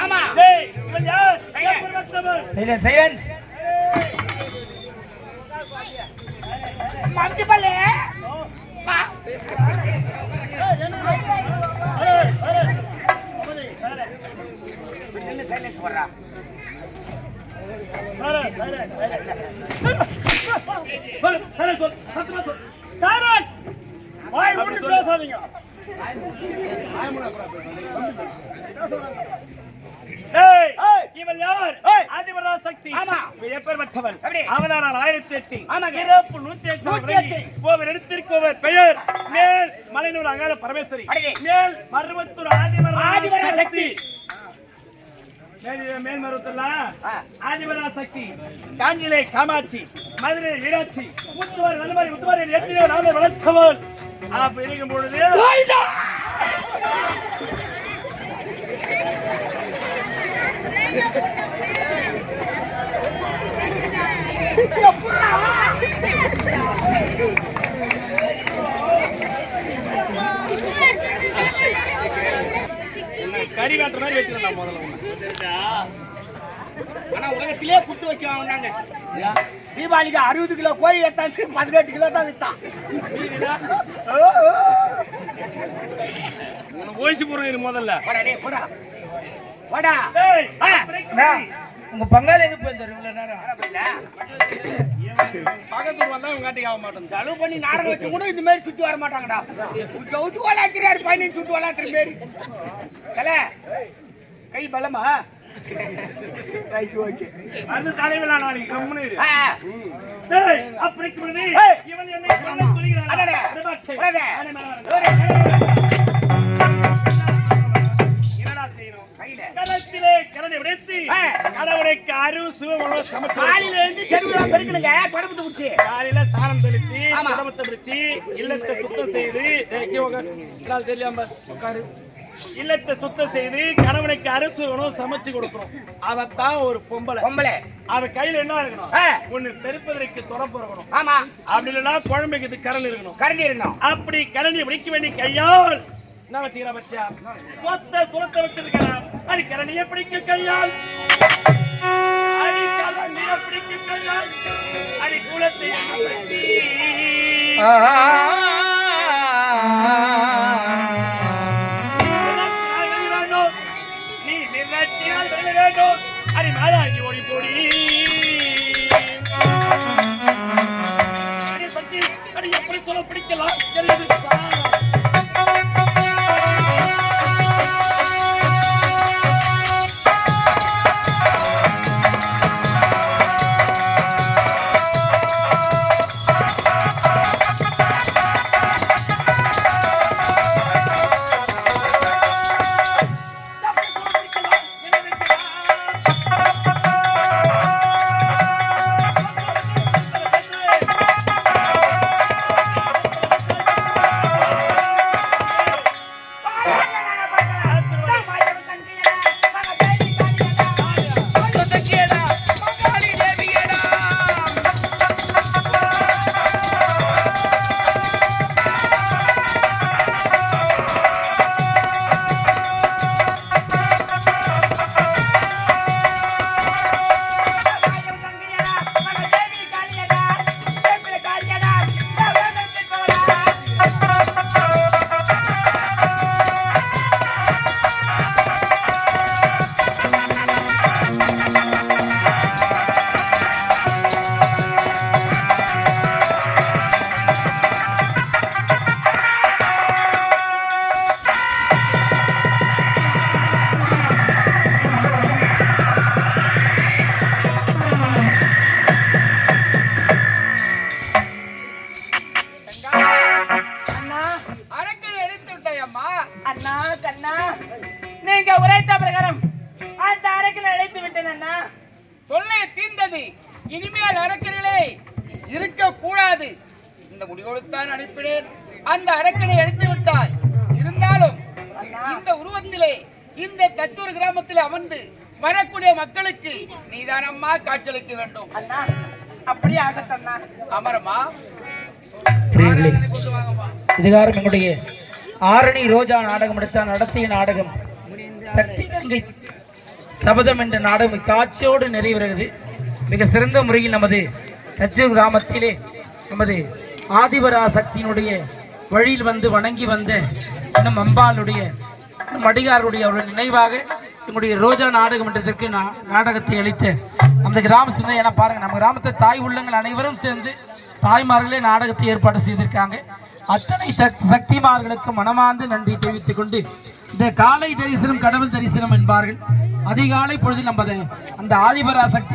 ஆமா. Silence silence மம்தி பல்லே. என்ன? சைலன்ஸ் போடுறா? பேசாதீங்க. இவன் யார். ஆதிபரா சக்தி எப்பேற்பட்டவன்? அவதாரம் ஆயிரத்தி எட்டு. இறப்பு நூத்தி எட்டு. கோவில் எடுத்திருக்கோவர் பெயர். மேல் மலைநூர் அங்காள பரமேஸ்வரி. மேல் மருவத்தூர் ஆதிபரா சக்தி. மேல் மேல் மருவத்தூர்ல? ஆ. ஆதிபரா சக்தி காஞ்சிலே காமாட்சி. மதுரை மீனாட்சி. முத்துவார் நல்லமாரி முத்துவாரி எத்தனையோ நாம வளர்த்தவள். அப்ப இருக்கும் பொழுது. கறி காட்டுற மாதிரி வச்சிருந்தா முதல்ல. ஆனா உலகத்திலே குட்டு வச்சு வாங்கினாங்க. தீபாவளிக்கு அறுபது கிலோ கோழி எடுத்தாந்து பதினெட்டு கிலோ தான் வித்தான். ஓய்ச்சி போடுறேன் இரு முதல்ல. போடா. பண்ணி. உங்க பங்காளி எங்க போயிருந்தாரு இவ்வளவு நேரம். பக்கத்தூர் வந்தா உங்க ஆக மாட்டேன் செலவு பண்ணி நாடகம் வச்சு கூட இந்த மாதிரி சுத்தி வர மாட்டாங்கடா சவுத்து வளாக்கிறாரு பையன் சுட்டு வளாக்குற மாரி தல கை பலமா ரைட் ஓகே அது தலைவிழா நாளைக்கு கம்முனு இரு. டேய், ஏய். இவன் என்னை சொல்ல சொல்கிறானா? அடடே. அடடே. காலையில இருந்து தெருவுல பெருக்கணுங்க. குடம்புத்து குடிச்சு காலையில சாணம் தெளிச்சு ஆமா. குடும்பத்தை பிடிச்சு இல்லத்தை சுத்தம் செய்து தெரியாம உட்காரு. இல்லத்தை சுத்தம் செய்து கணவனுக்கு அரிசி உணவு சமைச்சு கொடுக்கணும். அவத்தான் ஒரு பொம்பளை. பொம்பளை. அவ கையில என்ன இருக்கணும். ஒண்ணு தெருப்பதற்கு துறப்பு இருக்கணும் ஆமா. அப்படி இல்லைன்னா குழம்புக்கு இது கரல் இருக்கணும். கரண்டி இருந்தோம் அப்படி கரண்டி பிடிக்க வேண்டிய கையால் என்ன வச்சுக்கிறா பச்சா கொத்த குளத்தை வச்சிருக்கிறான் அடி கரண்டியை பிடிக்க கையால். அடி குளத்தை நீ நிலத்தினால் வேண்டும். அடி மாதாங்கி ஓடி போடி அடி சக்தி, அடி எப்படி சொல்ல பிடிக்கலாம் அழைத்து விட்டேன் அண்ணா தொல்லை தீர்ந்தது. இனிமேல் அரக்கர்களே இருக்க கூடாது இந்த முடிவெடுத்தான் அனுப்பினேன். அந்த அரக்கனை எடுத்து விட்டாய் இருந்தாலும் இந்த உருவத்திலே இந்த கத்தூர் கிராமத்தில் அமர்ந்து வரக்கூடிய மக்களுக்கு நீதான் அம்மா காட்சியளிக்க வேண்டும். அண்ணா அப்படியே ஆகட்டும் அண்ணா அமரமா இதுகாரம் எங்களுடைய ஆரணி ரோஜா நாடகம் எடுத்த நடத்திய நாடகம். சக்தி கங்கை சபதம் என்ற நாடகம் காட்சியோடு நிறைவேறுகிறது. மிக சிறந்த முறையில் நமது தச்சூர் கிராமத்திலே நமது ஆதிபரா சக்தியினுடைய வழியில் வந்து வணங்கி வந்த நம் அம்பாளுடைய இன்னும் அடிகாருடைய அவருடைய நினைவாக எங்களுடைய ரோஜா நாடக மன்றத்திற்கு நா- நாடகத்தை அளித்த அந்த கிராம சிந்தனை என பாருங்கள் நம்ம கிராமத்தை தாய் உள்ளங்கள் அனைவரும் சேர்ந்து தாய்மார்களே நாடகத்தை ஏற்பாடு செய்திருக்காங்க. அத்தனை சக்- சக்திமார்களுக்கு மனமார்ந்து நன்றி தெரிவித்துக் கொண்டு இந்த காலை தரிசனம் கடவுள் தரிசனம் என்பார்கள். அதிகாலை பொழுது நம்ம அந்த ஆதிபராசக்தி